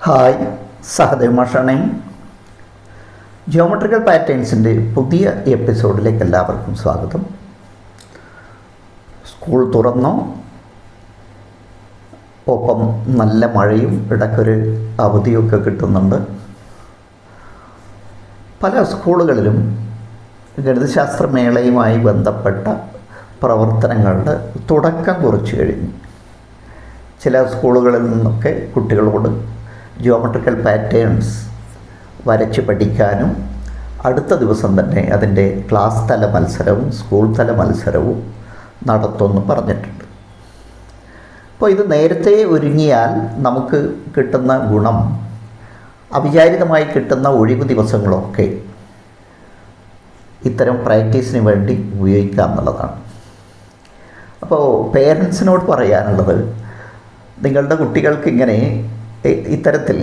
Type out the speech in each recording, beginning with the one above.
Hi Sahadev മാഷാണേ. Geometrical പാറ്റേൺസിന്റെ പുതിയ എപ്പിസോഡിലേക്ക് എല്ലാവർക്കും സ്വാഗതം. സ്കൂൾ തുറന്നോ? ഒപ്പം നല്ല മഴയും ഇടയ്ക്കൊരു അവധിയൊക്കെ കിട്ടുന്നുണ്ട്. പല സ്കൂളുകളിലും ഗണിതശാസ്ത്ര മേളയുമായി ബന്ധപ്പെട്ട പ്രവർത്തനങ്ങളുടെ തുടക്കം കുറിച്ചു കഴിഞ്ഞു. ചില സ്കൂളുകളിൽ നിന്നൊക്കെ കുട്ടികളോട് ജിയോമെട്രിക്കൽ പാറ്റേൺസ് വരച്ച് പഠിക്കാനും അടുത്ത ദിവസം തന്നെ അതിന്റെ ക്ലാസ് തല മത്സരവും സ്കൂൾ തല മത്സരവും നടത്തുമെന്ന് പറഞ്ഞിട്ടുണ്ട്. അപ്പോൾ ഇത് നേരത്തെ ഒരുങ്ങിയാൽ നമുക്ക് കിട്ടുന്ന ഗുണം അവിചാരിതമായി കിട്ടുന്ന ഒഴിവ് ദിവസങ്ങളൊക്കെ ഇത്തരം പ്രാക്ടീസിന് വേണ്ടി ഉപയോഗിക്കുക എന്നുള്ളതാണ്. അപ്പോൾ പേരൻസിനോട് പറയാനുള്ളത് നിങ്ങളുടെ കുട്ടികൾക്ക് ഇങ്ങനെ ഇത്തരത്തിൽ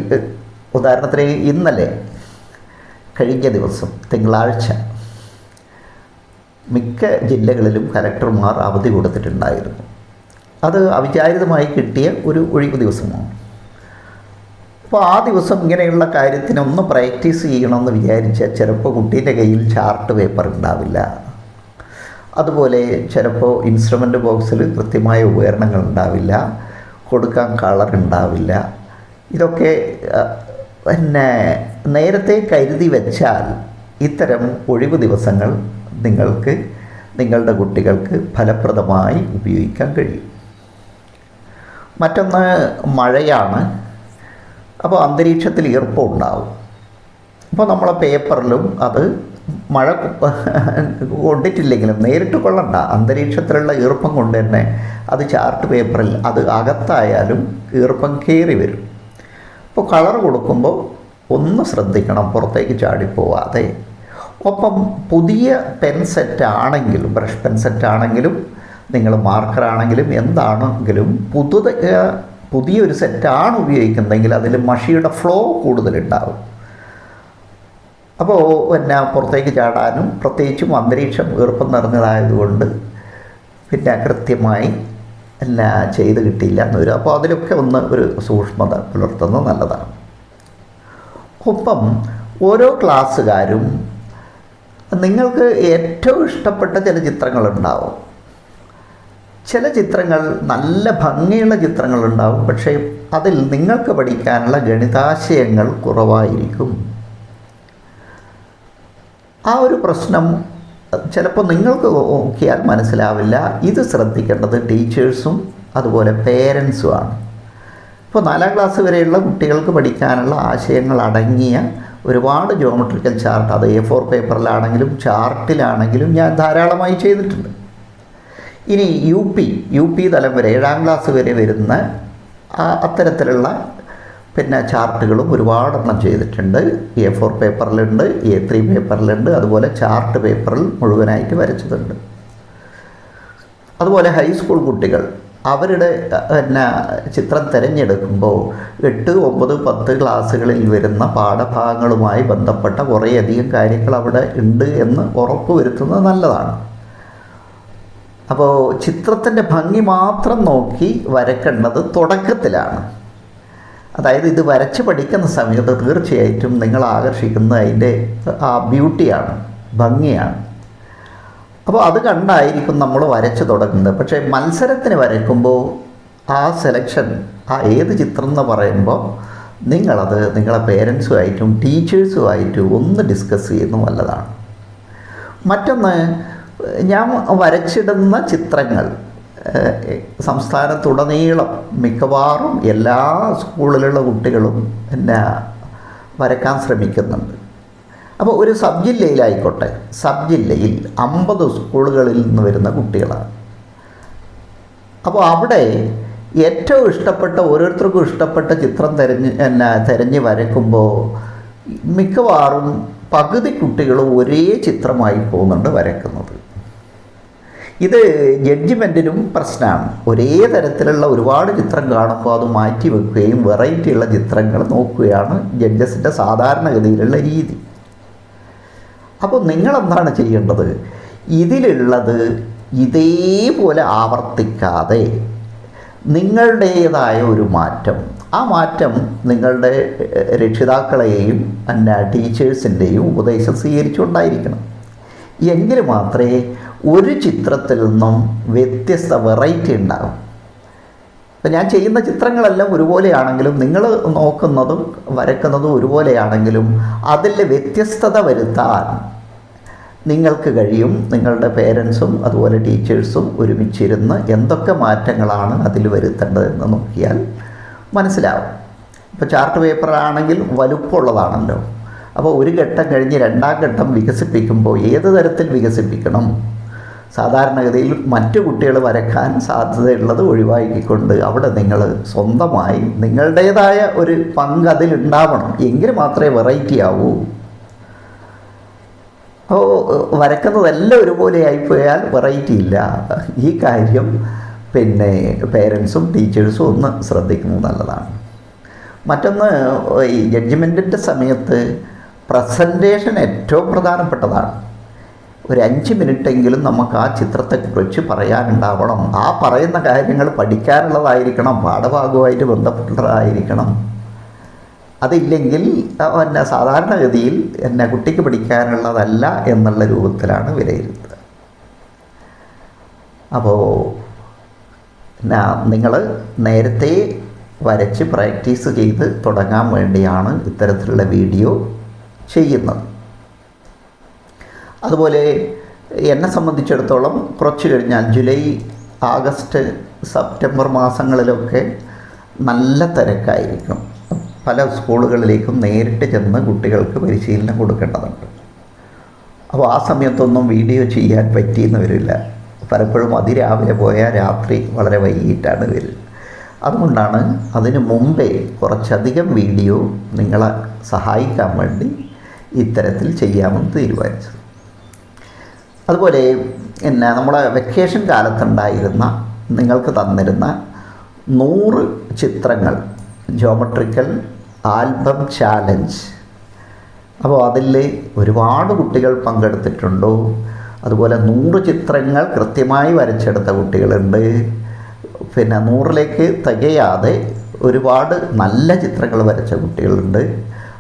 ഉദാഹരണത്തിന് ഇന്നലെ കഴിഞ്ഞ ദിവസം തിങ്കളാഴ്ച മിക്ക ജില്ലകളിലും കലക്ടർമാർ അവധി കൊടുത്തിട്ടുണ്ടായിരുന്നു. അത് അവിചാരിതമായി കിട്ടിയ ഒരു ഒഴിവ് ദിവസമാണ്. അപ്പോൾ ആ ദിവസം ഇങ്ങനെയുള്ള കാര്യത്തിനൊന്ന് പ്രാക്ടീസ് ചെയ്യണമെന്ന് വിചാരിച്ചാൽ ചിലപ്പോൾ കുട്ടീന്റെ കയ്യിൽ ചാർട്ട് പേപ്പർ ഉണ്ടാവില്ല. അതുപോലെ ചിലപ്പോൾ ഇൻസ്ട്രുമെന്റ് ബോക്സിൽ കൃത്യമായ ഉപകരണങ്ങൾ ഉണ്ടാവില്ല. കൊടുക്കാൻ കളർ ഉണ്ടാവില്ല. ഇതൊക്കെ പിന്നെ നേരത്തെ കരുതി വെച്ചാൽ ഇത്തരം ഒഴിവ് ദിവസങ്ങൾ നിങ്ങൾക്ക് നിങ്ങളുടെ കുട്ടികൾക്ക് ഫലപ്രദമായി ഉപയോഗിക്കാൻ കഴിയും. മറ്റൊന്ന് മഴയാണ്. അപ്പോൾ അന്തരീക്ഷത്തിൽ ഈർപ്പം ഉണ്ടാവും. അപ്പോൾ നമ്മളെ പേപ്പറിലും അത് മഴ കൊണ്ടിട്ടില്ലെങ്കിലും നേരിട്ട് കൊള്ളണ്ട. അന്തരീക്ഷത്തിലുള്ള ഈർപ്പം കൊണ്ട് തന്നെ അത് ചാർട്ട് പേപ്പറിൽ അത് അകത്തായാലും ഈർപ്പം കയറി വരും. അപ്പോൾ കളർ കൊടുക്കുമ്പോൾ ഒന്ന് ശ്രദ്ധിക്കണം പുറത്തേക്ക് ചാടിപ്പോവാതെ. ഒപ്പം പുതിയ പെൻ സെറ്റ് ആണെങ്കിലും ബ്രഷ് പെൻ സെറ്റ് ആണെങ്കിലും നിങ്ങൾ മാർക്കർ ആണെങ്കിലും എന്താണെങ്കിലും പുതുത പുതിയൊരു സെറ്റാണ് ഉപയോഗിക്കുന്നതെങ്കിൽ അതിൽ മഷിയുടെ ഫ്ലോ കൂടുതലുണ്ടാവും. അപ്പോൾ പിന്നെ പുറത്തേക്ക് ചാടാനും പ്രത്യേകിച്ചും അന്തരീക്ഷം ഈർപ്പം നിറഞ്ഞതായതുകൊണ്ട് പിന്നെ കൃത്യമായി എല്ലാ ചെയ്ത് കിട്ടിയില്ല എന്ന് വരും അപ്പോൾ അതിലൊക്കെ ഒന്ന് ഒരു സൂക്ഷ്മത പുലർത്തുന്നത് നല്ലതാണ്. ഒപ്പം ഓരോ ക്ലാസ്സുകാരും നിങ്ങൾക്ക് ഏറ്റവും ഇഷ്ടപ്പെട്ട ചില ചിത്രങ്ങളുണ്ടാവും. ചില ചിത്രങ്ങൾ നല്ല ഭംഗിയുള്ള ചിത്രങ്ങളുണ്ടാവും പക്ഷേ അതിൽ നിങ്ങൾക്ക് പഠിക്കാനുള്ള ഗണിതാശയങ്ങൾ കുറവായിരിക്കും. ആ ഒരു പ്രശ്നം ചിലപ്പോൾ നിങ്ങൾക്ക് നോക്കിയാൽ മനസ്സിലാവില്ല. ഇത് ശ്രദ്ധിക്കേണ്ടത് ടീച്ചേഴ്സും അതുപോലെ പേരൻസുമാണ് ഇപ്പോൾ നാലാം ക്ലാസ് വരെയുള്ള കുട്ടികൾക്ക് പഠിക്കാനുള്ള ആശയങ്ങൾ അടങ്ങിയ ഒരുപാട് ജോമെട്രിക്കൽ ചാർട്ട് അത് എ ഫോർ പേപ്പറിലാണെങ്കിലും ചാർട്ടിലാണെങ്കിലും ഞാൻ ധാരാളമായി ചെയ്തിട്ടുണ്ട്. ഇനി യു പി യു പി തലം വരെ ഏഴാം ക്ലാസ് വരെ വരുന്ന അത്തരത്തിലുള്ള പിന്നെ ചാർട്ടുകളും ഒരുപാടെണ്ണം ചെയ്തിട്ടുണ്ട്. എ ഫോർ പേപ്പറിലുണ്ട് എ ത്രീ പേപ്പറിലുണ്ട് അതുപോലെ ചാർട്ട് പേപ്പറിൽ മുഴുവനായിട്ട് വരച്ചിട്ടുണ്ട് അതുപോലെ ഹൈസ്കൂൾ കുട്ടികൾ അവരുടെ പിന്നെ ചിത്രം തിരഞ്ഞെടുക്കുമ്പോൾ എട്ട് ഒമ്പത് പത്ത് ക്ലാസ്സുകളിൽ വരുന്ന പാഠഭാഗങ്ങളുമായി ബന്ധപ്പെട്ട കുറേയധികം കാര്യങ്ങൾ അവിടെ ഉണ്ട് എന്ന് ഉറപ്പ് വരുത്തുന്നത് നല്ലതാണ്. അപ്പോൾ ചിത്രത്തിന്റെ ഭംഗി മാത്രം നോക്കി വരക്കേണ്ടത് തുടക്കത്തിലാണ്. അതായത് ഇത് വരച്ച് പഠിക്കുന്ന സമയത്ത് തീർച്ചയായിട്ടും നിങ്ങൾ ആകർഷിക്കുന്ന അതിന്റെ ആ ബ്യൂട്ടിയാണ് ഭംഗിയാണ്. അപ്പോൾ അത് കണ്ടായിരിക്കും നമ്മൾ വരച്ച് തുടങ്ങുന്നത്. പക്ഷേ മത്സരത്തിന് വരയ്ക്കുമ്പോൾ ആ സെലക്ഷൻ ആ ഏത് ചിത്രം എന്ന് പറയുമ്പോൾ നിങ്ങളത് നിങ്ങളെ പേരൻസുമായിട്ടും ടീച്ചേഴ്സുമായിട്ടും ഒന്ന് ഡിസ്കസ് ചെയ്യുന്നു നല്ലതാണ്. മറ്റൊന്ന് ഞാൻ വരച്ചിടുന്ന ചിത്രങ്ങൾ സംസ്ഥാനത്തുടനീളം മിക്കവാറും എല്ലാ സ്കൂളിലുള്ള കുട്ടികളും പിന്നെ വരക്കാൻ ശ്രമിക്കുന്നുണ്ട്. അപ്പോൾ ഒരു സബ് ജില്ലയിലായിക്കോട്ടെ സബ് ജില്ലയിൽ അമ്പത് സ്കൂളുകളിൽ നിന്ന് വരുന്ന കുട്ടികളാണ്. അപ്പോൾ അവിടെ ഏറ്റവും ഇഷ്ടപ്പെട്ട ഓരോരുത്തർക്കും ഇഷ്ടപ്പെട്ട ചിത്രം തിരഞ്ഞ് എന്നാ തിരഞ്ഞ് വരയ്ക്കുമ്പോൾ മിക്കവാറും പകുതി കുട്ടികളും ഒരേ ചിത്രമായി പോകുന്നുണ്ട് വരയ്ക്കുന്നത്. ഇത് ജഡ്ജിമെന്റിനും പ്രശ്നമാണ് ഒരേ തരത്തിലുള്ള ഒരുപാട് ചിത്രം കാണുമ്പോൾ അത് മാറ്റി വെക്കുകയും വെറൈറ്റിയുള്ള ചിത്രങ്ങൾ നോക്കുകയാണ് ജഡ്ജസിന്റെ സാധാരണഗതിയിലുള്ള രീതി. അപ്പോൾ നിങ്ങളെന്താണ് ചെയ്യേണ്ടത്? ഇതിലുള്ളത് ഇതേപോലെ ആവർത്തിക്കാതെ നിങ്ങളുടേതായ ഒരു മാറ്റം. ആ മാറ്റം നിങ്ങളുടെ രക്ഷിതാക്കളെയും അല്ല ടീച്ചേഴ്സിന്റെയും ഉപദേശം സ്വീകരിച്ചുകൊണ്ടായിരിക്കണം. എങ്കിൽ മാത്രമേ ഒരു ചിത്രത്തിൽ നിന്നും വ്യത്യസ്ത വെറൈറ്റി ഉണ്ടാകും. ഇപ്പം ഞാൻ ചെയ്യുന്ന ചിത്രങ്ങളെല്ലാം ഒരുപോലെയാണെങ്കിലും നിങ്ങൾ നോക്കുന്നതും വരക്കുന്നതും ഒരുപോലെയാണെങ്കിലും അതിൽ വ്യത്യസ്തത വരുത്താൻ നിങ്ങൾക്ക് കഴിയും. നിങ്ങളുടെ പേരൻസും അതുപോലെ ടീച്ചേഴ്സും ഒരുമിച്ചിരുന്ന് എന്തൊക്കെ മാറ്റങ്ങളാണ് അതിൽ വരുത്തേണ്ടതെന്ന് നോക്കിയാൽ മനസ്സിലാവും. ഇപ്പോൾ ചാർട്ട് പേപ്പർ ആണെങ്കിൽ വലുപ്പമുള്ളതാണല്ലോ. അപ്പോൾ ഒരു ഘട്ടം കഴിഞ്ഞ് രണ്ടാം ഘട്ടം വികസിപ്പിക്കുമ്പോൾ ഏത് തരത്തിൽ വികസിപ്പിക്കണം? സാധാരണഗതിയിൽ മറ്റു കുട്ടികൾ വരക്കാൻ സാധ്യതയുള്ളത് ഒഴിവാക്കിക്കൊണ്ട് അവിടെ നിങ്ങൾ സ്വന്തമായി നിങ്ങളുടേതായ ഒരു പങ്ക് അതിലുണ്ടാവണം എങ്കിൽ മാത്രമേ വെറൈറ്റി ആവൂ. അപ്പോൾ വരക്കുന്നതെല്ലാം ഒരുപോലെ ആയിപ്പോയാൽ വെറൈറ്റി ഇല്ല. ഈ കാര്യം പിന്നെ പേരൻസും ടീച്ചേഴ്സും ഒന്ന് ശ്രദ്ധിക്കുന്നത് നല്ലതാണ്. മറ്റൊന്ന് ഈ ജഡ്ജ്മെന്റിന്റെ സമയത്ത് പ്രസന്റേഷൻ ഏറ്റവും പ്രധാനപ്പെട്ടതാണ്. ഒരു അഞ്ച് മിനിറ്റെങ്കിലും നമുക്ക് ആ ചിത്രത്തെക്കുറിച്ച് പറയാനുണ്ടാവണം. ആ പറയുന്ന കാര്യങ്ങൾ പഠിക്കാനുള്ളതായിരിക്കണം പാഠഭാഗവുമായിട്ട് ബന്ധപ്പെട്ടതായിരിക്കണം അതില്ലെങ്കിൽ എന്നെ സാധാരണഗതിയിൽ എന്നെ കുട്ടിക്ക് പഠിക്കാനുള്ളതല്ല എന്നുള്ള രൂപത്തിലാണ് വിലയിരുത്തുക. അപ്പോൾ നിങ്ങൾ നേരത്തെ വരച്ച് പ്രാക്ടീസ് ചെയ്ത് തുടങ്ങാൻ വേണ്ടിയാണ് ഇത്തരത്തിലുള്ള വീഡിയോ ചെയ്യുന്നത്. അതുപോലെ എന്നെ സംബന്ധിച്ചിടത്തോളം കുറച്ച് കഴിഞ്ഞാൽ ജൂലൈ ആഗസ്റ്റ് സെപ്റ്റംബർ മാസങ്ങളിലൊക്കെ നല്ല തിരക്കായിരിക്കും. പല സ്കൂളുകളിലേക്കും നേരിട്ട് ചെന്ന് കുട്ടികൾക്ക് പരിശീലനം കൊടുക്കേണ്ടതുണ്ട്. അപ്പോൾ ആ സമയത്തൊന്നും വീഡിയോ ചെയ്യാൻ പറ്റിയെന്ന് വരില്ല. പലപ്പോഴും അതിരാവിലെ പോയാൽ രാത്രി വളരെ വൈകിട്ടാണ് വരിക. അതുകൊണ്ടാണ് അതിനു മുമ്പേ കുറച്ചധികം വീഡിയോ നിങ്ങളെ സഹായിക്കാൻ വേണ്ടി ഇത്തരത്തിൽ ചെയ്യാമെന്ന് തീരുമാനിച്ചത്. അതുപോലെ പിന്നെ നമ്മുടെ വെക്കേഷൻ കാലത്തുണ്ടായിരുന്ന നിങ്ങൾക്ക് തന്നിരുന്ന നൂറ് ചിത്രങ്ങൾ ജോമെട്രിക്കൽ ആൽബം ചാലഞ്ച് അപ്പോൾ അതിൽ ഒരുപാട് കുട്ടികൾ പങ്കെടുത്തിട്ടുണ്ടോ? അതുപോലെ നൂറ് ചിത്രങ്ങൾ കൃത്യമായി വരച്ചെടുത്ത കുട്ടികളുണ്ട്. പിന്നെ നൂറിലേക്ക് തികയാതെ ഒരുപാട് നല്ല ചിത്രങ്ങൾ വരച്ച കുട്ടികളുണ്ട്.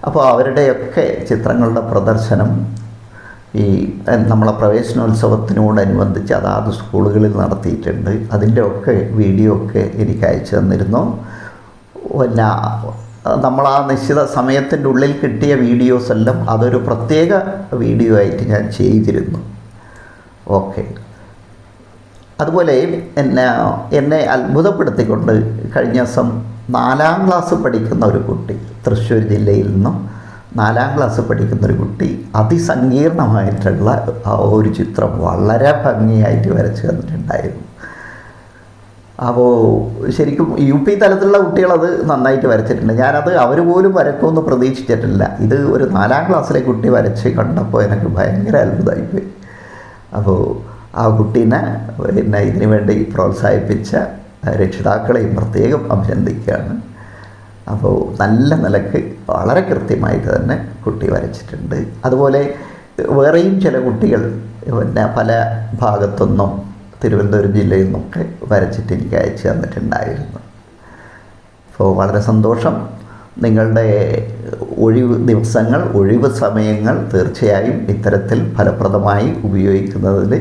അപ്പോൾ അവരുടെയൊക്കെ ചിത്രങ്ങളുടെ പ്രദർശനം ഈ നമ്മളെ പ്രവേശനോത്സവത്തിനോടനുബന്ധിച്ച് അതാത് സ്കൂളുകളിൽ നടത്തിയിട്ടുണ്ട്. അതിന്റെ ഒക്കെ വീഡിയോ ഒക്കെ എനിക്ക് അയച്ചു തന്നിരുന്നു. പിന്നെ നമ്മൾ ആ നിശ്ചിത സമയത്തിന്റെ ഉള്ളിൽ കിട്ടിയ വീഡിയോസ് എല്ലാം അതൊരു പ്രത്യേക വീഡിയോ ആയിട്ട് ഞാൻ ചെയ്തിരുന്നു. ഓക്കെ. അതുപോലെ എന്നെ എന്നെ അത്ഭുതപ്പെടുത്തിക്കൊണ്ട് കഴിഞ്ഞ ദിവസം നാലാം ക്ലാസ് പഠിക്കുന്ന ഒരു കുട്ടി തൃശ്ശൂർ ജില്ലയിൽ നിന്നും നാലാം ക്ലാസ് പഠിക്കുന്ന ഒരു കുട്ടി അതിസങ്കീർണമായിട്ടുള്ള ഒരു ചിത്രം വളരെ ഭംഗിയായിട്ട് വരച്ച് തന്നിട്ടുണ്ടായിരുന്നു. അപ്പോൾ ശരിക്കും യു പി തലത്തിലുള്ള കുട്ടികളത് നന്നായിട്ട് വരച്ചിട്ടുണ്ട്. ഞാനത് അവർ പോലും വരക്കുമെന്ന് പ്രതീക്ഷിച്ചിട്ടില്ല. ഇത് ഒരു നാലാം ക്ലാസ്സിലെ കുട്ടി വരച്ച് കണ്ടപ്പോൾ എനിക്ക് ഭയങ്കര അത്ഭുതമായിപ്പോയി. അപ്പോൾ ആ കുട്ടീനെ പിന്നെ ഇതിനു വേണ്ടി പ്രോത്സാഹിപ്പിച്ച രക്ഷിതാക്കളെയും പ്രത്യേകം അഭിനന്ദിക്കുകയാണ്. അപ്പോൾ നല്ല നിലയ്ക്ക് വളരെ കൃത്യമായിട്ട് തന്നെ കുട്ടി വരച്ചിട്ടുണ്ട്. അതുപോലെ വേറെയും ചില കുട്ടികൾ പിന്നെ പല ഭാഗത്തുനിന്നും തിരുവനന്തപുരം ജില്ലയിൽ നിന്നൊക്കെ വരച്ചിട്ട് എനിക്ക് അയച്ചു തന്നിട്ടുണ്ടായിരുന്നു. അപ്പോൾ വളരെ സന്തോഷം. നിങ്ങളുടെ ഒഴിവ് ദിവസങ്ങൾ ഒഴിവ് സമയങ്ങൾ തീർച്ചയായും ഇത്തരത്തിൽ ഫലപ്രദമായി ഉപയോഗിക്കുന്നതിൽ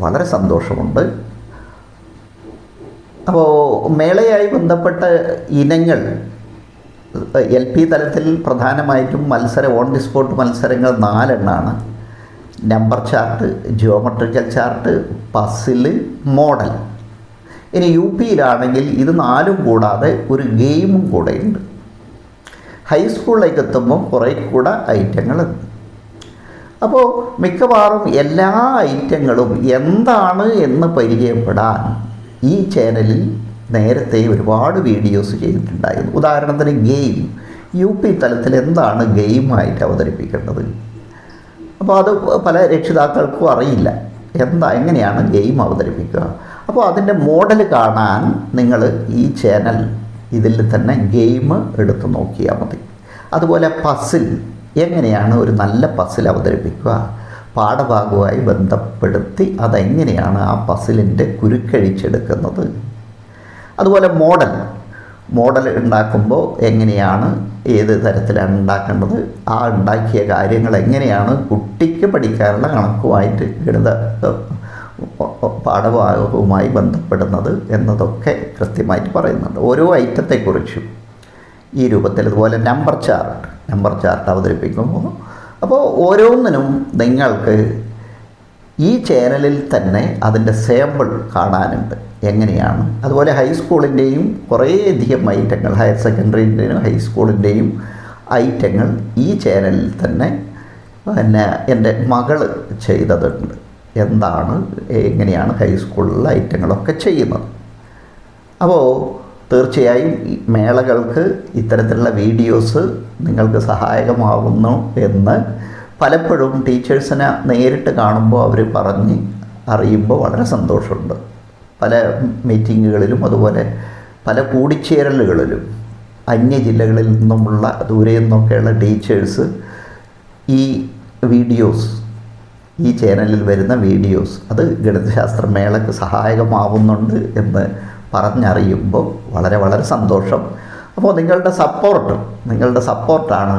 വളരെ സന്തോഷമുണ്ട്. അപ്പോൾ മേളയായി ബന്ധപ്പെട്ട ഇനങ്ങൾ എൽ പി തലത്തിൽ പ്രധാനമായിട്ടും മത്സരം ഓൺ ദി സ്പോട്ട് മത്സരങ്ങൾ നാലെണ്ണമാണ് number chart geometrical chart puzzle model ഇനി യു പിയിലാണെങ്കിൽ ഇത് നാലും കൂടാതെ ഒരു ഗെയിമും കൂടെയുണ്ട് ഹൈസ്കൂളിലേക്ക് എത്തുമ്പോൾ കുറേ കൂടെ ഐറ്റങ്ങളുണ്ട് അപ്പോൾ മിക്കവാറും എല്ലാ ഐറ്റങ്ങളും എന്താണ് എന്ന് പരിചയപ്പെടാൻ ഈ ചാനലിൽ നേരത്തെ ഒരുപാട് വീഡിയോസ് ചെയ്തിട്ടുണ്ടായിരുന്നു. ഉദാഹരണത്തിന് ഗെയിം. യു പി തലത്തിൽ എന്താണ് ഗെയിമായിട്ട് അവതരിപ്പിക്കേണ്ടത്? അപ്പോൾ അത് പല രക്ഷിതാക്കൾക്കും അറിയില്ല. എന്താ എങ്ങനെയാണ് ഗെയിം അവതരിപ്പിക്കുക? അപ്പോൾ അതിന്റെ മോഡൽ കാണാൻ നിങ്ങൾ ഈ ചാനൽ ഇതിൽ തന്നെ ഗെയിം എടുത്ത് നോക്കിയാൽ മതി. അതുപോലെ പസിൽ എങ്ങനെയാണ് ഒരു നല്ല പസിൽ അവതരിപ്പിക്കുക? പാഠഭാഗവുമായി ബന്ധപ്പെടുത്തി അതെങ്ങനെയാണ് ആ പസിലിന്റെ കുരുക്കഴിച്ചെടുക്കുന്നത്? അതുപോലെ മോഡൽ. മോഡൽ ഉണ്ടാക്കുമ്പോൾ എങ്ങനെയാണ് ഏത് തരത്തിലാണ് ഉണ്ടാക്കേണ്ടത് ആ ഉണ്ടാക്കിയ കാര്യങ്ങൾ എങ്ങനെയാണ് കുട്ടിക്ക് പഠിക്കാനുള്ള കണക്കുമായിട്ട് ഗണിത പാഠഭാഗവുമായി ബന്ധപ്പെടുന്നത് എന്നതൊക്കെ കൃത്യമായിട്ട് പറയുന്നുണ്ട്. ഓരോ ഐറ്റത്തെക്കുറിച്ചും ഈ രൂപത്തിൽ ഇതുപോലെ നമ്പർ ചാർട്ട് നമ്പർ ചാർട്ട് അവതരിപ്പിക്കുമ്പോൾ അപ്പോൾ ഓരോന്നിനും നിങ്ങൾക്ക് ഈ ചാനലിൽ തന്നെ അതിന്റെ സാമ്പിൾ കാണാനുണ്ട്. എങ്ങനെയാണ്? അതുപോലെ ഹൈസ്കൂളിന്റെയും കുറേയധികം ഐറ്റങ്ങൾ ഹയർ സെക്കൻഡറിന്റെയും ഹൈസ്കൂളിന്റെയും ഐറ്റങ്ങൾ ഈ ചാനലിൽ തന്നെ പിന്നെ എന്റെ മകൾ ചെയ്തതുണ്ട്. എന്താണ് എങ്ങനെയാണ് ഹൈസ്കൂളിലെ ഐറ്റങ്ങളൊക്കെ ചെയ്യുന്നത്? അപ്പോൾ തീർച്ചയായും മേളകൾക്ക് ഇത്തരത്തിലുള്ള വീഡിയോസ് നിങ്ങൾക്ക് സഹായകമാകുന്നു എന്ന് പലപ്പോഴും ടീച്ചേഴ്സിനെ നേരിട്ട് കാണുമ്പോൾ അവർ പറഞ്ഞ് അറിയുമ്പോൾ വളരെ സന്തോഷമുണ്ട്. പല മീറ്റിങ്ങുകളിലും അതുപോലെ പല കൂടിച്ചേരലുകളിലും അന്യ ജില്ലകളിൽ നിന്നുമുള്ള ദൂരെ നിന്നൊക്കെയുള്ള ടീച്ചേഴ്സ് ഈ വീഡിയോസ് ഈ ചാനലിൽ വരുന്ന വീഡിയോസ് അത് ഗണിതശാസ്ത്ര മേളയ്ക്ക് സഹായകമാവുന്നുണ്ട് എന്ന് പറഞ്ഞറിയുമ്പോൾ വളരെ വളരെ സന്തോഷം. അപ്പോൾ നിങ്ങളുടെ സപ്പോർട്ട് നിങ്ങളുടെ സപ്പോർട്ടാണ്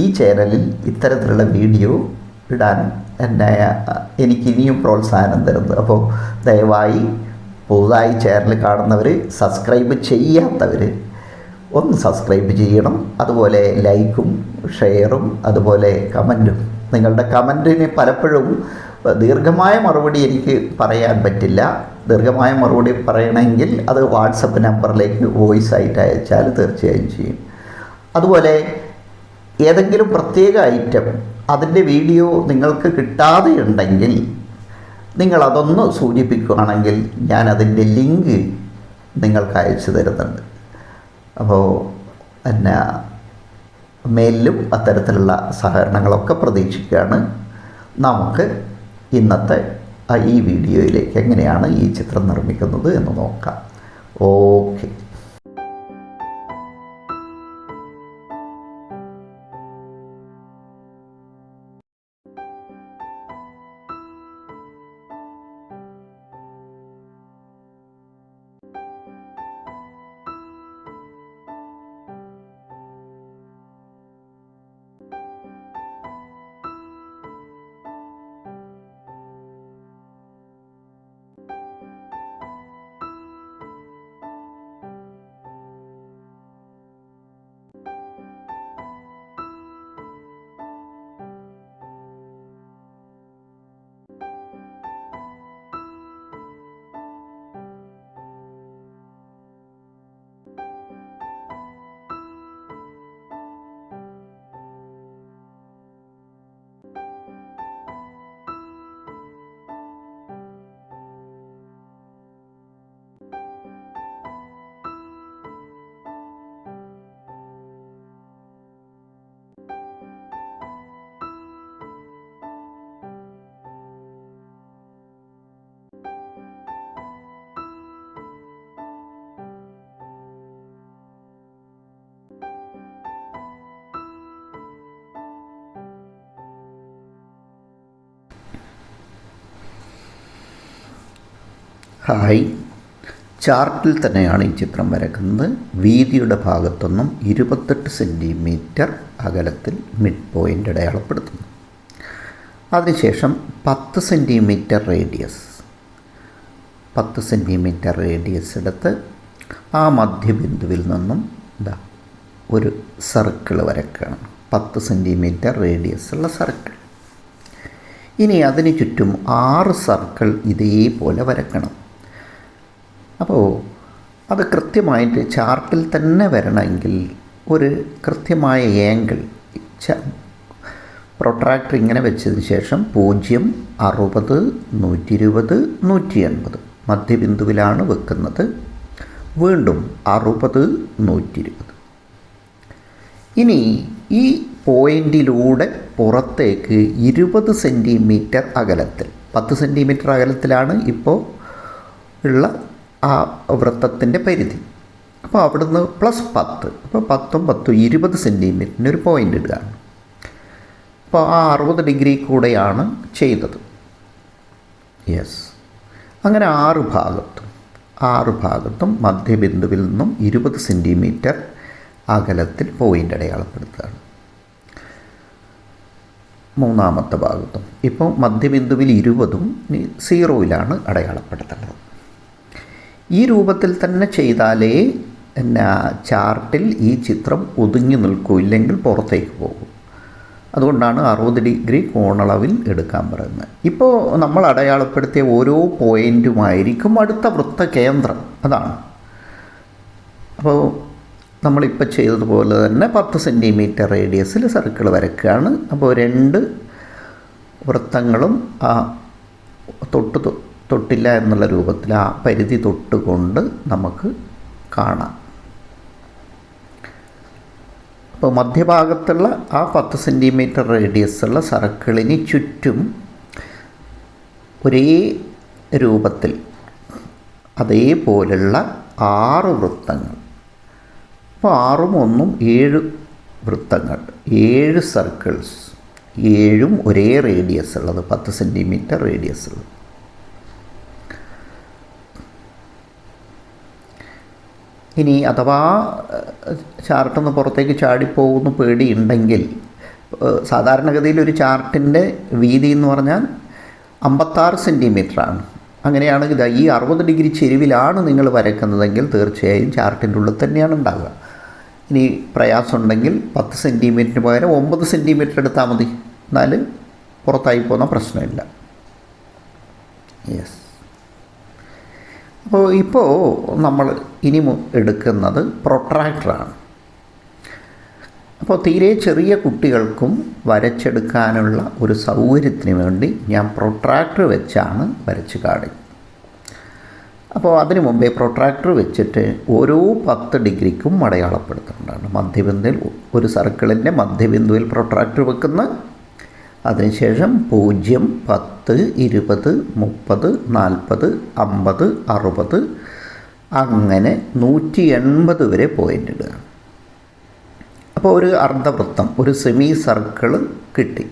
ഈ ചാനലിൽ ഇത്തരത്തിലുള്ള വീഡിയോ ഇടാൻ എന്നെ എനിക്കിനിയും പ്രോത്സാഹനം തരുന്നത്. അപ്പോൾ ദയവായി പുതുതായി ചാനൽ കാണുന്നവർ സബ്സ്ക്രൈബ് ചെയ്യാത്തവർ ഒന്ന് സബ്സ്ക്രൈബ് ചെയ്യണം. അതുപോലെ ലൈക്കും ഷെയറും അതുപോലെ കമന്റും നിങ്ങളുടെ കമന്റിന് പലപ്പോഴും ദീർഘമായ മറുപടി എനിക്ക് പറയാൻ പറ്റില്ല. ദീർഘമായ മറുപടി പറയണമെങ്കിൽ അത് വാട്സപ്പ് നമ്പറിലേക്ക് വോയിസ് ആയിട്ട് അയച്ചാൽ തീർച്ചയായും ചെയ്യും. അതുപോലെ ഏതെങ്കിലും പ്രത്യേക ഐറ്റം അതിന്റെ വീഡിയോ നിങ്ങൾക്ക് കിട്ടാതെ ഉണ്ടെങ്കിൽ നിങ്ങൾ അതൊന്ന് സൂചിപ്പിക്കുകയാണെങ്കിൽ ഞാനതിന്റെ ലിങ്ക് നിങ്ങൾക്ക് അയച്ചു തരുന്നുണ്ട്. അപ്പോൾ പിന്നെ മെയിലും അത്തരത്തിലുള്ള സഹകരണങ്ങളൊക്കെ പ്രതീക്ഷിക്കുകയാണ്. നമുക്ക് ഇന്നത്തെ ഈ വീഡിയോയിലേക്ക് എങ്ങനെയാണ് ഈ ചിത്രം നിർമ്മിക്കുന്നത് എന്ന് നോക്കാം. ഓക്കെ. ഹായ്. ചാർട്ടിൽ തന്നെയാണ് ഈ ചിത്രം വരക്കുന്നത്. വീതിയുടെ ഭാഗത്തൊന്നും ഇരുപത്തെട്ട് സെന്റിമീറ്റർ അകലത്തിൽ മിഡ് പോയിന്റ് അടയാളപ്പെടുത്തുന്നു. അതിനുശേഷം പത്ത് സെന്റിമീറ്റർ റേഡിയസ് പത്ത് സെന്റിമീറ്റർ റേഡിയസ് എടുത്ത് ആ മധ്യബിന്ദുവിൽ നിന്നും ഇതാ ഒരു സർക്കിൾ വരക്കുകയാണ് പത്ത് സെന്റിമീറ്റർ റേഡിയസ് ഉള്ള സർക്കിൾ ഇനി അതിന് ചുറ്റും ആറ് സർക്കിൾ ഇതേപോലെ വരക്കണം അപ്പോൾ അത് കൃത്യമായിട്ട് ചാർട്ടിൽ തന്നെ വരണമെങ്കിൽ ഒരു കൃത്യമായ ഏങ്കിൾ പ്രൊട്രാക്ടർ ഇങ്ങനെ വെച്ചതിന് ശേഷം പൂജ്യം അറുപത് നൂറ്റി ഇരുപത് നൂറ്റി എൺപത് മധ്യബിന്ദുവിലാണ് വെക്കുന്നത്. വീണ്ടും അറുപത് നൂറ്റി ഇരുപത് ഇനി ഈ പോയിന്റിലൂടെ പുറത്തേക്ക് ഇരുപത് സെന്റിമീറ്റർ അകലത്തിൽ പത്ത് സെന്റിമീറ്റർ അകലത്തിലാണ് ഇപ്പോൾ ഉള്ള ആ വൃത്തത്തിന്റെ പരിധി. അപ്പോൾ അവിടുന്ന് പ്ലസ് പത്ത്. അപ്പോൾ പത്തും പത്തും ഇരുപത് സെന്റിമീറ്ററിന് ഒരു പോയിന്റ് ഇടുകയാണ് അപ്പോൾ ആ അറുപത് ഡിഗ്രി കൂടെയാണ് ചെയ്തത്. യെസ് അങ്ങനെ ആറ് ഭാഗത്തും ആറ് ഭാഗത്തും മധ്യബിന്ദുവിൽ നിന്നും ഇരുപത് സെന്റിമീറ്റർ അകലത്തിൽ പോയിന്റ് അടയാളപ്പെടുത്തുകയാണ്. മൂന്നാമത്തെ ഭാഗത്തും. ഇപ്പോൾ മധ്യബിന്ദുവിൽ ഇരുപതും സീറോയിലാണ് അടയാളപ്പെടുത്തേണ്ടത്. ഈ രൂപത്തിൽ തന്നെ ചെയ്താലേ എന്നാ ചാർട്ടിൽ ഈ ചിത്രം ഒതുങ്ങി നിൽക്കൂ ഇല്ലെങ്കിൽ പുറത്തേക്ക് പോകും. അതുകൊണ്ടാണ് അറുപത് ഡിഗ്രി കോണളവിൽ എടുക്കാൻ പറയുന്നത്. ഇപ്പോൾ നമ്മൾ അടയാളപ്പെടുത്തിയ ഓരോ പോയിന്റുമായിരിക്കും അടുത്ത വൃത്ത കേന്ദ്രം അതാണ്. അപ്പോൾ നമ്മളിപ്പോൾ ചെയ്തതുപോലെ തന്നെ പത്ത് സെന്റിമീറ്റർ റേഡിയസിൽ സർക്കിൾ വരയ്ക്കുകയാണ്. അപ്പോൾ രണ്ട് വൃത്തങ്ങളും ആ തൊട്ട് തൊട്ടില്ല എന്നുള്ള രൂപത്തിൽ ആ പരിധി തൊട്ടുകൊണ്ട് നമുക്ക് കാണാം. അപ്പോൾ മധ്യഭാഗത്തുള്ള ആ പത്ത് സെന്റിമീറ്റർ റേഡിയസുള്ള സർക്കിളിന് ചുറ്റും ഒരേ രൂപത്തിൽ അതേപോലുള്ള ആറ് വൃത്തങ്ങൾ. അപ്പോൾ ആറും ഒന്നും ഏഴ് വൃത്തങ്ങൾ ഏഴ് സർക്കിൾസ് ഏഴും ഒരേ റേഡിയസ് ഉള്ളത് പത്ത് സെന്റിമീറ്റർ റേഡിയസ് ഉള്ളത്. ഇനി അഥവാ ചാർട്ടൊന്ന് പുറത്തേക്ക് ചാടിപ്പോകുന്ന പേടിയുണ്ടെങ്കിൽ സാധാരണഗതിയിൽ ഒരു ചാർട്ടിന്റെ വീതി എന്ന് പറഞ്ഞാൽ അമ്പത്താറ് സെന്റിമീറ്ററാണ്. അങ്ങനെയാണെങ്കിൽ ഈ അറുപത് ഡിഗ്രി ചെരുവിലാണ് നിങ്ങൾ വരയ്ക്കുന്നതെങ്കിൽ തീർച്ചയായും ചാർട്ടിന്റെ ഉള്ളിൽ തന്നെയാണ് ഉണ്ടാവുക. ഇനി പ്രയാസമുണ്ടെങ്കിൽ പത്ത് സെന്റിമീറ്ററിന് പകരം ഒമ്പത് സെന്റിമീറ്റർ എടുത്താൽ മതി. എന്നാൽ പുറത്തായി പോകുന്ന പ്രശ്നമില്ല. യെസ്. അപ്പോൾ ഇപ്പോൾ നമ്മൾ ഇനി എടുക്കുന്നത് പ്രൊട്രാക്ടറാണ്. അപ്പോൾ തീരെ ചെറിയ കുട്ടികൾക്കും വരച്ചെടുക്കാനുള്ള ഒരു സൗകര്യത്തിന് വേണ്ടി ഞാൻ പ്രൊട്രാക്ടർ വെച്ചാണ് വരച്ച് കാണിച്ചത് അപ്പോൾ അതിനു മുമ്പേ പ്രൊട്രാക്ടർ വെച്ചിട്ട് ഓരോ പത്ത് ഡിഗ്രിക്കും അടയാളപ്പെടുത്തേണ്ടതാണ് മധ്യബിന്ദുവിൽ ഒരു സർക്കിളിന്റെ മധ്യബിന്ദുവിൽ പ്രൊട്രാക്ടർ വെക്കുന്ന അതിനുശേഷം പൂജ്യം പത്ത് ഇരുപത് മുപ്പത് നാൽപ്പത് അമ്പത് അറുപത് അങ്ങനെ നൂറ്റി എൺപത് വരെ പോയിന്റ് ഇടുക. അപ്പോൾ ഒരു അർദ്ധവൃത്തം ഒരു സെമി സർക്കിൾ കിട്ടി.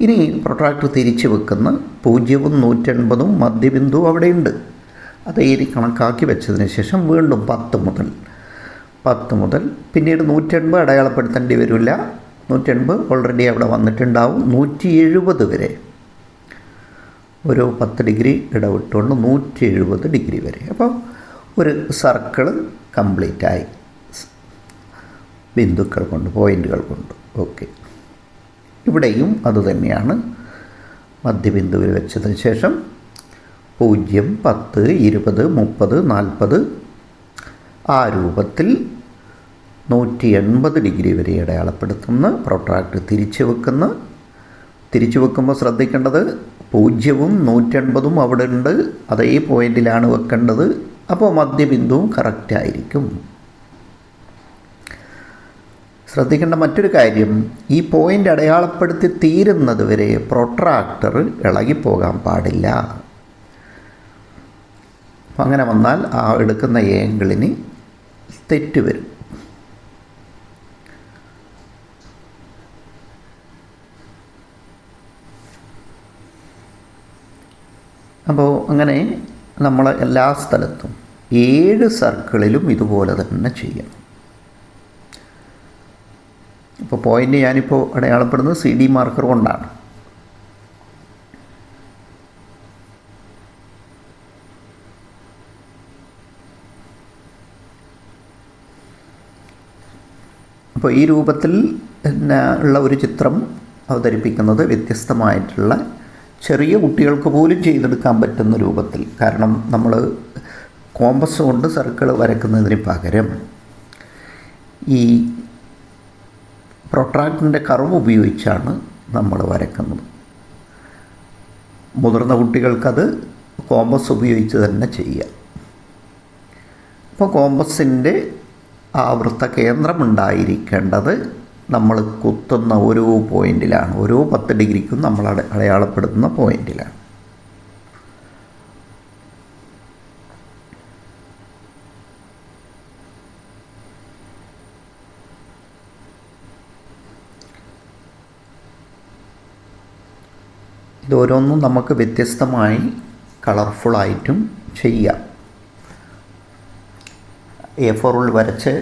ഇനി പ്രൊട്രാക്ടർ തിരിച്ചു വെക്കുന്ന പൂജ്യവും നൂറ്റൻപതും മധ്യബിന്ദുവും അവിടെയുണ്ട്. അത് ഈ കണക്കാക്കി വെച്ചതിന് ശേഷം വീണ്ടും പത്ത് മുതൽ പത്ത് മുതൽ പിന്നീട് നൂറ്റൻപത് അടയാളപ്പെടുത്തേണ്ടി വരില്ല. നൂറ്റൻപത് ഓൾറെഡി അവിടെ വന്നിട്ടുണ്ടാവും. നൂറ്റി എഴുപത് വരെ. ഒരു പത്ത് ഡിഗ്രി ഇടവിട്ടുകൊണ്ട് നൂറ്റി എഴുപത് ഡിഗ്രി വരെ. അപ്പോൾ ഒരു സർക്കിൾ കംപ്ലീറ്റ് ആയി. ബിന്ദുക്കൾ കൊണ്ട് പോയിന്റുകൾ കൊണ്ട്. ഓക്കെ ഇവിടെയും അതുതന്നെയാണ് മധ്യബിന്ദുവിൽ വെച്ചതിന് ശേഷം പൂജ്യം പത്ത് ഇരുപത് മുപ്പത് നാൽപ്പത് ആ രൂപത്തിൽ നൂറ്റി എൺപത് ഡിഗ്രി വരെ അടയാളപ്പെടുത്തുന്ന പ്രൊട്രാക്ട് തിരിച്ചു വെക്കുന്ന തിരിച്ചു വെക്കുമ്പോൾ ശ്രദ്ധിക്കേണ്ടത് പൂജ്യവും നൂറ്റൻപതും അവിടെ ഉണ്ട്. അതേ പോയിന്റിലാണ് വെക്കേണ്ടത്. അപ്പോൾ മധ്യബിന്ദുവും കറക്റ്റായിരിക്കും ശ്രദ്ധിക്കേണ്ട മറ്റൊരു കാര്യം ഈ പോയിന്റ് അടയാളപ്പെടുത്തി തീരുന്നത് വരെ പ്രൊട്രാക്ടർ ഇളകിപ്പോകാൻ പാടില്ല. അങ്ങനെ വന്നാൽ ആ എടുക്കുന്ന ഏങ്കിളിന് തെറ്റ് വരും. അപ്പോൾ അങ്ങനെ നമ്മൾ എല്ലാ സ്ഥലത്തും ഏഴ് സർക്കിളിലും ഇതുപോലെ തന്നെ ചെയ്യണം ഇപ്പോൾ പോയിന്റ് ഞാനിപ്പോൾ അടയാളപ്പെടുന്നത് സി ഡി മാർക്കർ കൊണ്ടാണ്. അപ്പോൾ ഈ രൂപത്തിൽ ഉള്ള ഒരു ചിത്രം അവതരിപ്പിക്കുന്നത് വ്യത്യസ്തമായിട്ടുള്ള ചെറിയ കുട്ടികൾക്ക് പോലും ചെയ്തെടുക്കാൻ പറ്റുന്ന രൂപത്തിൽ. കാരണം നമ്മൾ കോമ്പസ് കൊണ്ട് സർക്കിൾ വരക്കുന്നതിന് പകരം ഈ പ്രൊട്രാക്ടിന്റെ കർവ് ഉപയോഗിച്ചാണ് നമ്മൾ വരക്കുന്നത് മുതിർന്ന കുട്ടികൾക്കത് കോമ്പസ് ഉപയോഗിച്ച് തന്നെ ചെയ്യാം അപ്പോൾ കോമ്പസിന്റെ ആ വൃത്ത കേന്ദ്രം ഉണ്ടായിരിക്കേണ്ടത് നമ്മൾ കുത്തുന്ന ഓരോ പോയിന്റിലാണ്. ഓരോ പത്ത് ഡിഗ്രിക്കും നമ്മൾ അട അടയാളപ്പെടുത്തുന്ന പോയിന്റിലാണ് ഇതോരോന്നും നമുക്ക് വ്യത്യസ്തമായി കളർഫുള്ളായിട്ടും ചെയ്യാം. എ ഫോറിൽ വരച്ച്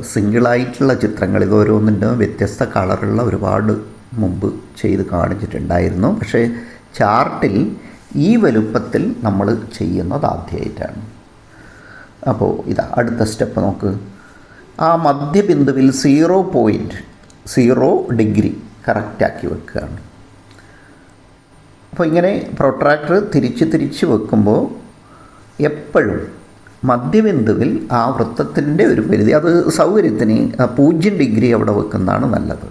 സിംഗിളായിട്ടുള്ള ചിത്രങ്ങൾ ഇത് ഓരോന്നിന്റെ വ്യത്യസ്ത കളറുള്ള ഒരുപാട് മുമ്പ് ചെയ്ത് കാണിച്ചിട്ടുണ്ടായിരുന്നു. പക്ഷേ ചാർട്ടിൽ ഈ വലുപ്പത്തിൽ നമ്മൾ ചെയ്യുന്നത് ആദ്യമായിട്ടാണ്. അപ്പോൾ ഇതാ അടുത്ത സ്റ്റെപ്പ് നോക്ക്. ആ മധ്യബിന്ദുവിൽ സീറോ പോയിന്റ് സീറോ ഡിഗ്രി കറക്റ്റാക്കി വെക്കുകയാണ്. അപ്പോൾ ഇങ്ങനെ പ്രൊട്രാക്ടർ തിരിച്ച് തിരിച്ച് വെക്കുമ്പോൾ എപ്പോഴും മധ്യബിന്ദുവിൽ ആ വൃത്തത്തിന്റെ ഒരു പരിധി അത് സൗകര്യത്തിന് പൂജ്യം ഡിഗ്രി അവിടെ വെക്കുന്നതാണ് നല്ലത്.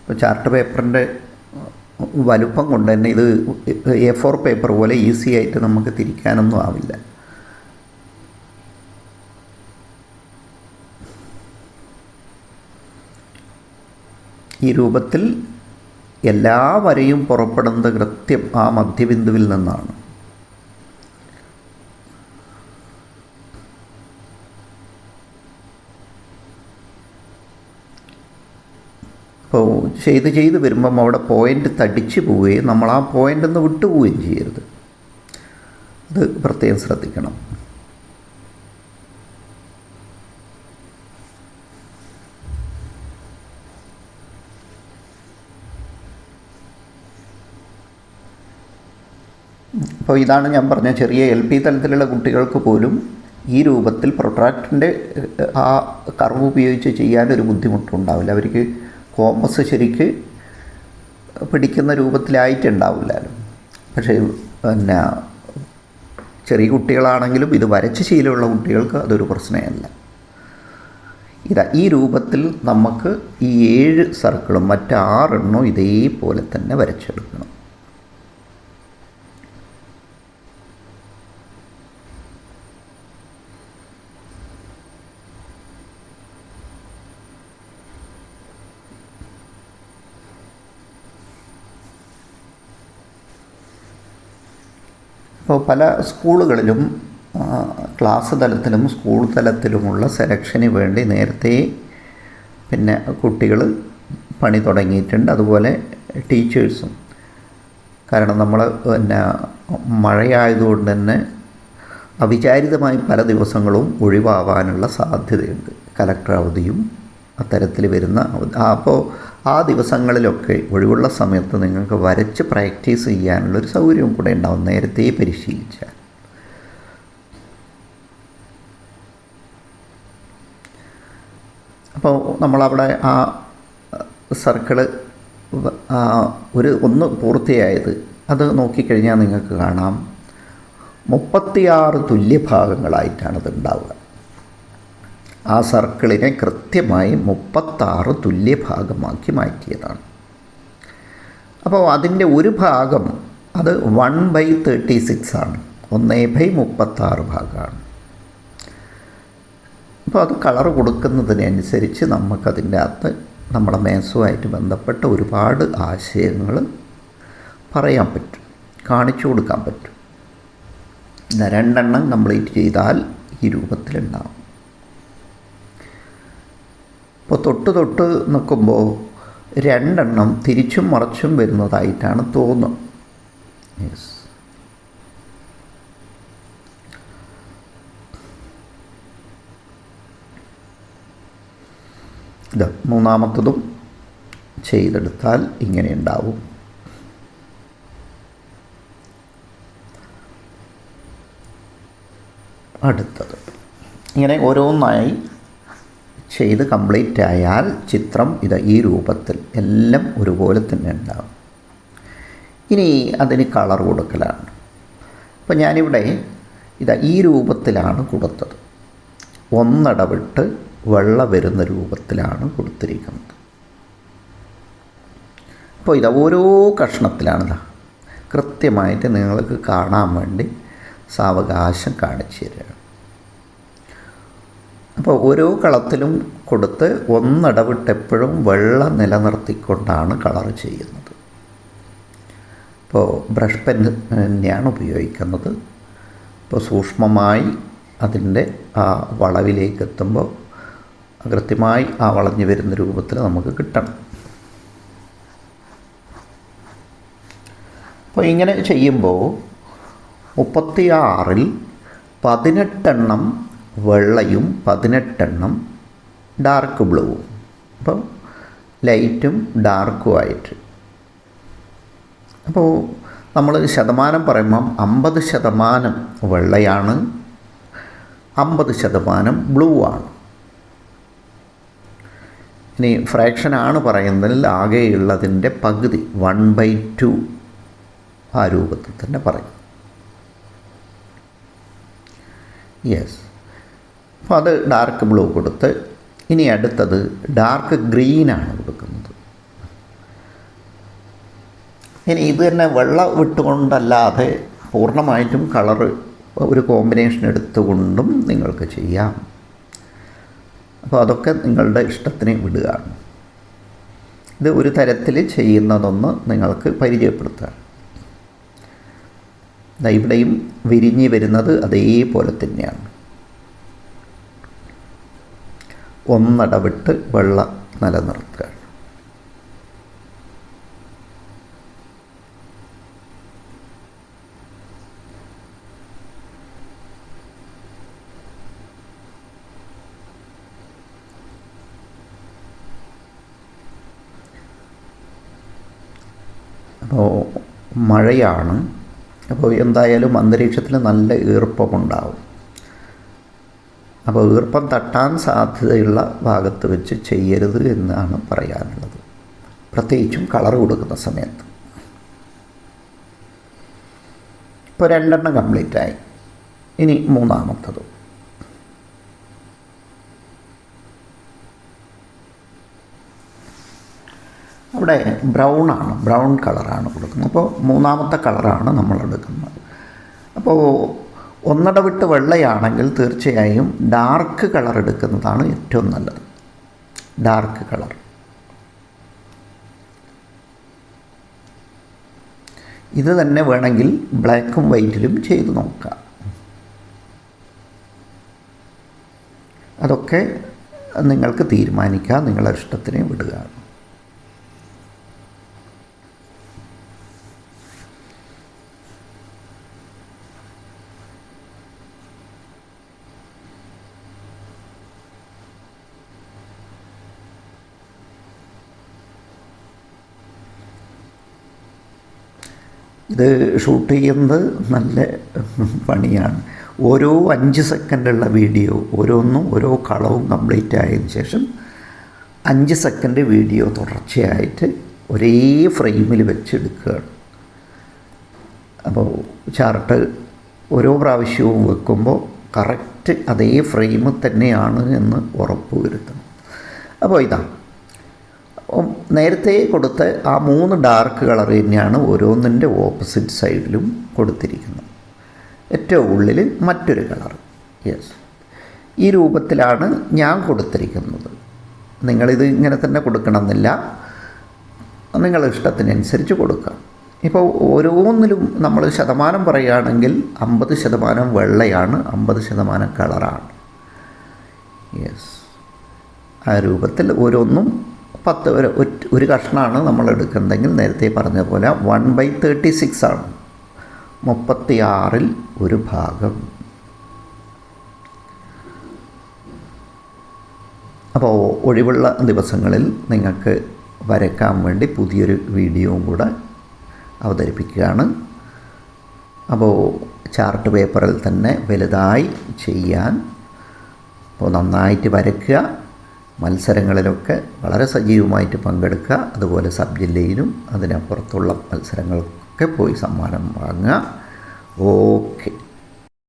ഇപ്പോൾ ചാർട്ട് പേപ്പറിന്റെ വലുപ്പം കൊണ്ട് തന്നെ ഇത് എ ഫോർ പേപ്പർ പോലെ ഈസി ആയിട്ട് നമുക്ക് തിരിക്കാനൊന്നും ആവില്ല. ഈ രൂപത്തിൽ എല്ലാ വരയും പുറപ്പെടുന്നത് കൃത്യം ആ മധ്യബിന്ദുവിൽ നിന്നാണ്. അപ്പോൾ ചെയ്ത് ചെയ്ത് വരുമ്പം അവിടെ പോയിന്റ് തടിച്ചു പോവുകയും നമ്മൾ ആ പോയിന്റ് ഒന്ന് വിട്ടുപോവുകയും ചെയ്യരുത്. അത് പ്രത്യേകം ശ്രദ്ധിക്കണം. അപ്പോൾ ഇതാണ് ഞാൻ പറഞ്ഞ ചെറിയ എൽ പി തലത്തിലുള്ള കുട്ടികൾക്ക് പോലും ഈ രൂപത്തിൽ പ്രൊട്രാക്ടിന്റെ ആ കർവ് ഉപയോഗിച്ച് ചെയ്യാനൊരു ബുദ്ധിമുട്ടുണ്ടാവില്ല. അവർക്ക് കോമസ് ശരിക്ക് പിടിക്കുന്ന രൂപത്തിലായിട്ടുണ്ടാവില്ലല്ലോ പക്ഷേ പിന്നെ ചെറിയ കുട്ടികളാണെങ്കിലും ഇത് വരച്ച് ശീലമുള്ള കുട്ടികൾക്ക് അതൊരു പ്രശ്നമല്ല. ഇതാ ഈ രൂപത്തിൽ നമുക്ക് ഈ ഏഴ് സർക്കിളും മറ്റാറെണ്ണവും ഇതേപോലെ തന്നെ വരച്ചെടുക്കണം. ഇപ്പോൾ പല സ്കൂളുകളിലും ക്ലാസ് തലത്തിലും സ്കൂൾ തലത്തിലുമുള്ള സെലക്ഷന് വേണ്ടി നേരത്തെ പിന്നെ കുട്ടികൾ പണി തുടങ്ങിയിട്ടുണ്ട്. അതുപോലെ ടീച്ചേഴ്സും. കാരണം നമ്മൾ പിന്നെ മഴയായതുകൊണ്ട് തന്നെ അവിചാരിതമായി പല ദിവസങ്ങളും ഒഴിവാവാനുള്ള സാധ്യതയുണ്ട്. കലക്ടർ അവധിയും അത്തരത്തിൽ വരുന്ന അപ്പോൾ ആ ദിവസങ്ങളിലൊക്കെ ഒഴിവുള്ള സമയത്ത് നിങ്ങൾക്ക് വരച്ച് പ്രാക്ടീസ് ചെയ്യാനുള്ളൊരു സൗകര്യവും കൂടെ ഉണ്ടാവും. നേരത്തെ പരിശീലിച്ചാൽ അപ്പോൾ നമ്മളവിടെ ആ സർക്കിൾ ഒരു ഒന്ന് പൂർത്തിയായത്. അത് നോക്കിക്കഴിഞ്ഞാൽ നിങ്ങൾക്ക് കാണാം. മുപ്പത്തിയാറ് തുല്യ ഭാഗങ്ങളായിട്ടാണ് ഇത് ഉണ്ടാവുക. ആ സർക്കിളിനെ കൃത്യമായി മുപ്പത്താറ് തുല്യ ഭാഗമാക്കി മാറ്റിയതാണ്. അപ്പോൾ അതിന്റെ ഒരു ഭാഗം അത് വൺ ബൈ തേർട്ടി സിക്സ് ആണ്. ഒന്നേ ബൈ മുപ്പത്താറ് ഭാഗമാണ്. അപ്പോൾ അത് കളർ കൊടുക്കുന്നതിനനുസരിച്ച് നമുക്കതിന്റെ അകത്ത് നമ്മുടെ മേസവുമായിട്ട് ബന്ധപ്പെട്ട ഒരുപാട് ആശയങ്ങൾ പറയാൻ പറ്റും കാണിച്ചു കൊടുക്കാൻ പറ്റും. രണ്ടെണ്ണം കംപ്ലീറ്റ് ചെയ്താൽ ഈ രൂപത്തിലുണ്ടാവും. ഇപ്പോൾ തൊട്ട് തൊട്ട് നിൽക്കുമ്പോൾ രണ്ടെണ്ണം തിരിച്ചും മറച്ചും വരുന്നതായിട്ടാണ് തോന്നുന്നത് യെസ് ഇത് മൂന്നാമത്തതും ചെയ്തെടുത്താൽ ഇങ്ങനെ ഉണ്ടാവും. അടുത്തത്. ഇങ്ങനെ ഓരോന്നായി ചെയ്ത് കംപ്ലീറ്റ് ആയാൽ ചിത്രം ഇത് ഈ രൂപത്തിൽ എല്ലാം ഒരുപോലെ തന്നെ ഉണ്ടാകും ഇനി അതിന് കളർ കൊടുക്കലാണ്. അപ്പോൾ ഞാനിവിടെ ഇത് ഈ രൂപത്തിലാണ് കൊടുത്തത്. ഒന്നടവിട്ട് വെള്ള വരുന്ന രൂപത്തിലാണ് കൊടുത്തിരിക്കുന്നത്. അപ്പോൾ ഇത് ഓരോ കഷ്ണത്തിലാണിതാ കൃത്യമായിട്ട് നിങ്ങൾക്ക് കാണാൻ വേണ്ടി സാവകാശം കാണിച്ചു തരികയാണ്. അപ്പോൾ ഓരോ കളത്തിലും കൊടുത്ത് ഒന്നിടവിട്ട് എപ്പോഴും വെള്ള നിലനിർത്തിക്കൊണ്ടാണ് കളർ ചെയ്യുന്നത്. ഇപ്പോൾ ബ്രഷ് പെൻ തന്നെയാണ് ഉപയോഗിക്കുന്നത്. ഇപ്പോൾ സൂക്ഷ്മമായി അതിന്റെ ആ വളവിലേക്ക് എത്തുമ്പോൾ കൃത്യമായി ആ വളഞ്ഞു വരുന്ന രൂപത്തിൽ നമുക്ക് കിട്ടണം. അപ്പോൾ ഇങ്ങനെ ചെയ്യുമ്പോൾ മുപ്പത്തിയാറിൽ പതിനെട്ടെണ്ണം വെള്ളയും പതിനെട്ടെണ്ണം ഡാർക്ക് ബ്ലൂവും അപ്പോൾ ലൈറ്റും ഡാർക്കും ആയിട്ട്. അപ്പോൾ നമ്മൾ ശതമാനം പറയുമ്പം അമ്പത് ശതമാനം വെള്ളയാണ് അമ്പത് ശതമാനം ബ്ലൂ ആണ്. ഇനി ഫ്രാക്ഷനാണ് പറയുന്നതിൽ ആകെയുള്ളതിന്റെ പകുതി വൺ ബൈ ടു ആ രൂപത്തിൽ തന്നെ പറയും. യെസ് അപ്പോൾ അത് ഡാർക്ക് ബ്ലൂ കൊടുത്ത് ഇനി അടുത്തത് ഡാർക്ക് ഗ്രീനാണ് കൊടുക്കുന്നത്. ഇനി ഇത് തന്നെ വെള്ളം വിട്ടുകൊണ്ടല്ലാതെ പൂർണമായിട്ടും കളറ് ഒരു കോമ്പിനേഷൻ എടുത്തുകൊണ്ടും നിങ്ങൾക്ക് ചെയ്യാം. അപ്പോൾ അതൊക്കെ നിങ്ങളുടെ ഇഷ്ടത്തിന് വിടുകയാണ്. ഇത് ഒരു തരത്തിൽ ചെയ്യുന്നതൊന്ന് നിങ്ങൾക്ക് പരിചയപ്പെടുത്തുകയാണ് ഇവിടെയും വിരിഞ്ഞ് വരുന്നത് അതേപോലെ തന്നെയാണ്. ഒന്നടവിട്ട് വെള്ളം നിലനിർത്തുക അപ്പോൾ മഴയാണ്. അപ്പോൾ എന്തായാലും അന്തരീക്ഷത്തിൽ നല്ല ഈർപ്പമുണ്ടാവും. അപ്പോൾ ഈർപ്പം തട്ടാൻ സാധ്യതയുള്ള ഭാഗത്ത് വെച്ച് ചെയ്യരുത് എന്നാണ് പറയാനുള്ളത്. പ്രത്യേകിച്ചും കളർ കൊടുക്കുന്ന സമയത്ത്. ഇപ്പോൾ രണ്ടെണ്ണം കംപ്ലീറ്റ് ആയി. ഇനി മൂന്നാമത്തത്. അവിടെ ബ്രൗൺ ആണ് ബ്രൗൺ കളറാണ് കൊടുക്കുന്നത്. അപ്പോൾ മൂന്നാമത്തെ കളറാണ് നമ്മൾ എടുക്കുന്നത്. അപ്പോൾ ഒന്നിടവിട്ട് വെള്ളയാണെങ്കിൽ തീർച്ചയായും ഡാർക്ക് കളർ എടുക്കുന്നതാണ് ഏറ്റവും നല്ലത്. ഡാർക്ക് കളർ ഇത് തന്നെ വേണമെങ്കിൽ ബ്ലാക്കും വൈറ്റിലും ചെയ്തു നോക്കാം. അതൊക്കെ നിങ്ങൾക്ക് തീരുമാനിക്കാം നിങ്ങളുടെ ഇഷ്ടത്തിന് വിടുകയാണ് ഇത് ഷൂട്ട് ചെയ്യുന്നത് നല്ല പണിയാണ്. ഓരോ അഞ്ച് സെക്കൻഡുള്ള വീഡിയോ ഓരോന്നും ഓരോ കളവും കംപ്ലീറ്റ് ആയതിനു ശേഷം അഞ്ച് സെക്കൻഡ് വീഡിയോ തുടർച്ചയായിട്ട് ഒരേ ഫ്രെയിമിൽ വെച്ചെടുക്കുകയാണ്. അപ്പോൾ ചാർട്ട് ഓരോ പ്രാവശ്യവും വെക്കുമ്പോൾ കറക്റ്റ് അതേ ഫ്രെയിം തന്നെയാണ് എന്ന് ഉറപ്പ് വരുത്തണം അപ്പോൾ ഇതാ ഉം, നേരത്തെ കൊടുത്ത ആ മൂന്ന് ഡാർക്ക് കളർ തന്നെയാണ് ഓരോന്നിന്റെ ഓപ്പോസിറ്റ് സൈഡിലും കൊടുത്തിരിക്കുന്നത്. ഏറ്റവും ഉള്ളിൽ മറ്റൊരു കളർ യെസ് ഈ രൂപത്തിലാണ് ഞാൻ കൊടുത്തിരിക്കുന്നത്. നിങ്ങളിത് ഇങ്ങനെ തന്നെ കൊടുക്കണമെന്നില്ല. നിങ്ങളുടെ ഇഷ്ടത്തിനനുസരിച്ച് കൊടുക്കാം ഇപ്പോൾ ഓരോന്നിലും നമ്മൾ ശതമാനം പറയുകയാണെങ്കിൽ അമ്പത് ശതമാനം വെള്ളയാണ് അമ്പത് ശതമാനം കളറാണ് യെസ് ആ രൂപത്തിൽ ഓരോന്നും പത്ത് ഒരു ഒരു കഷ്ണമാണ് നമ്മൾ എടുക്കുന്നതെങ്കിൽ നേരത്തെ പറഞ്ഞ പോലെ വൺ ബൈ തേർട്ടി സിക്സ് ആണ്. മുപ്പത്തി ആറിൽ ഒരു ഭാഗം. അപ്പോൾ ഒഴിവുള്ള ദിവസങ്ങളിൽ നിങ്ങൾക്ക് വരയ്ക്കാൻ വേണ്ടി പുതിയൊരു വീഡിയോയും കൂടെ അവതരിപ്പിക്കുകയാണ്. അപ്പോൾ ചാർട്ട് പേപ്പറിൽ തന്നെ വലുതായി ചെയ്യാൻ. അപ്പോൾ നന്നായിട്ട് വരയ്ക്കുക. മത്സരങ്ങളിലൊക്കെ വളരെ സജീവമായിട്ട് പങ്കെടുക്കുക. അതുപോലെ സബ് ജില്ലയിലും അതിനപ്പുറത്തുള്ള മത്സരങ്ങൾക്കൊക്കെ പോയി സമ്മാനം വാങ്ങുക. ഓക്കെ.